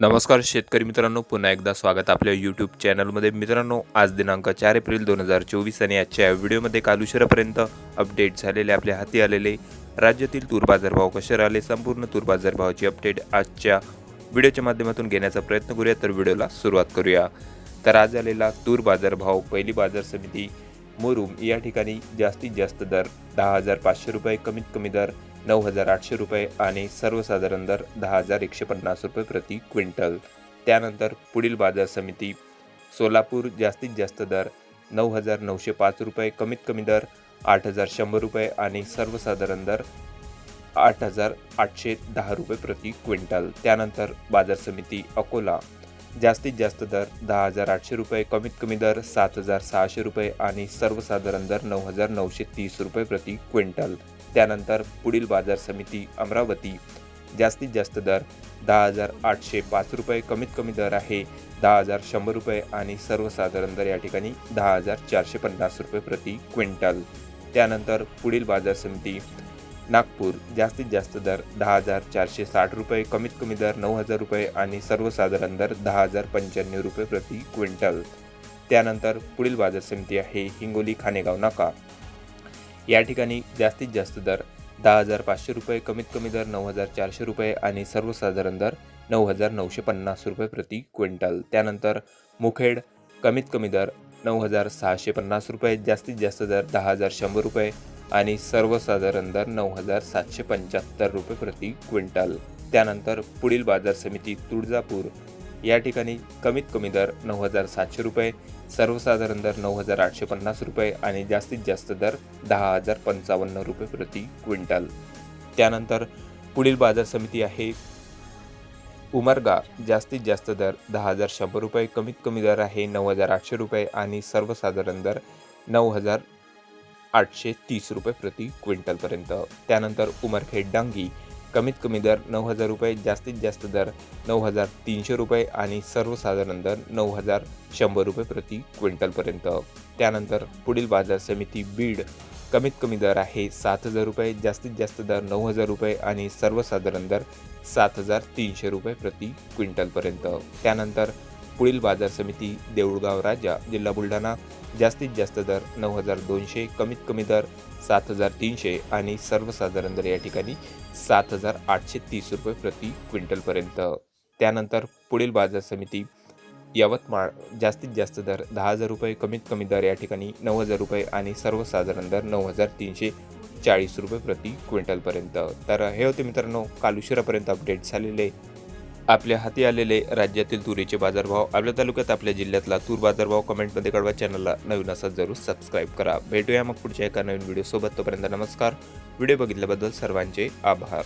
नमस्कार शेतकरी मित्रांनो पुन्हा एकदा स्वागत आपल्या यूट्यूब चॅनलमध्ये मित्रांनो आज दिनांक चार एप्रिल दोन हजार चोवीस आणि आजच्या व्हिडिओमध्ये काल उशिरापर्यंत अपडेट झालेले आपल्या हाती आलेले राज्यातील तूर बाजारभाव कसे राहिले संपूर्ण तूर बाजारभावाची अपडेट आजच्या व्हिडिओच्या माध्यमातून घेण्याचा प्रयत्न करूया. तर व्हिडिओला सुरुवात करूया. तर आज आलेला तूर बाजारभाव पहिली बाजार समिती मुरुम या ठिकाणी जास्तीत जास्त दर दहा हजार पाचशे रुपये कमीत कमी दर नऊ हजार आठशे रुपये आणि सर्वसाधारण दर दहा हजार एकशे पन्नास रुपये प्रति क्विंटल. त्यानंतर पुढील बाजार समिती सोलापूर जास्तीत जास्त दर नऊ हजार नऊशे पाच रुपये कमीत कमी दर आठ हजार शंभर रुपये आणि सर्वसाधारण दर आठ हजार आठशे दहा रुपये प्रति क्विंटल. त्यानंतर बाजार समिती अकोला जास्तीत जास्त दर दहा हजार आठशे रुपये कमीत कमी दर सात हजार सहाशे रुपये आणि सर्वसाधारण दर नऊ हजार नऊशे तीस रुपये प्रति क्विंटल. त्यानंतर पुढील बाजार समिती अमरावती. जास्तीत जास्त दर दहा हजार आठशे पाच रुपये कमीत कमी दर आहे दहा हजार शंभर रुपये आणि सर्वसाधारण दर या ठिकाणी दहा हजार चारशे पन्नास रुपये प्रति क्विंटल. त्यानंतर पुढील बाजार समिती नागपूर जास्तीत जास्त दर दहा हजार चारशे साठ रुपये कमीत कमी दर नऊ हजार रुपये आणि सर्वसाधारण दर दहा हजार पंच्याण्णव रुपये प्रति क्विंटल. त्यानंतर पुढील बाजार समिती आहे हिंगोली खानेगाव नाका. या ठिकाणी जास्तीत जास्त दर दहा हजार पाचशे रुपये कमीत कमी दर नऊ हजार चारशे रुपये आणि सर्वसाधारण दर नऊ हजार नऊशे पन्नास रुपये प्रति क्विंटल. त्यानंतर मुखेड कमीत कमी दर नऊ हजार सहाशे पन्नास रुपये जास्तीत जास्त दर दहा हजार शंभर रुपये आणि सर्वसाधारण दर नऊ हजार सातशे पंच्याहत्तर रुपये प्रति क्विंटल. त्यानंतर पुढील बाजार समिती तुळजापूर. या ठिकाणी कमीत कमी दर नऊ हजार सातशे रुपये सर्वसाधारण दर नऊ हजार आठशे पन्नास रुपये आणि जास्तीत जास्त दर दहा हजार पंचावन्न रुपये प्रति क्विंटल. त्यानंतर पुढील बाजार समिती आहे. उमरगा जास्तीत जास्त दर दहा हजार शंभर रुपये कमीत कमी दर आहे नऊ हजार आठशे रुपये आणि सर्वसाधारण दर नऊ हजार आठशे तीस रुपये प्रति क्विंटलपर्यंत. त्यानंतर उमरखेड डांगी कमीत कमी दर नऊ हजार रुपये जास्तीत जास्त दर नऊ हजार तीनशे रुपये आणि सर्वसाधारण दर नऊ हजार शंभर रुपये प्रति क्विंटलपर्यंत. त्यानंतर पुढील बाजार समिती बीड कमीत कमी दर आहे सात हजार रुपये जास्तीत जास्त दर नऊ हजार रुपये आणि सर्वसाधारण दर सात हजार तीनशे रुपये प्रति क्विंटलपर्यंत. त्यानंतर पुढील बाजार समिती देऊळगाव राजा जिल्हा बुलढाणा जास्तीत जास्त दर नऊ हजार दोनशे कमीत कमी दर सात हजार तीनशे आणि सर्वसाधारण दर या ठिकाणी सात हजार आठशे तीस रुपये प्रति क्विंटलपर्यंत. त्यानंतर पुढील बाजार समिती यवतमाळ जास्तीत जास्त दर दहा हजार रुपये कमीत कमी दर या ठिकाणी नऊ हजार रुपये आणि सर्वसाधारण दर नऊ हजार तीनशे चाळीस रुपये प्रति क्विंटलपर्यंत. तर हे होते मित्रांनो काल उशिरापर्यंत अपडेट झालेले आपल्या हाती आलेले राज्यातील तुरीचे बाजारभाव आपल्या तालुक्यात आपल्या जिल्ह्यातला तूर बाजारभाव कमेंटमध्ये कळवा. चॅनलला नवीन असा जरूर सबस्क्राईब करा. भेटूया मग पुढच्या एका नवीन व्हिडिओसोबत. तोपर्यंत नमस्कार. व्हिडिओ बघितल्याबद्दल सर्वांचे आभार.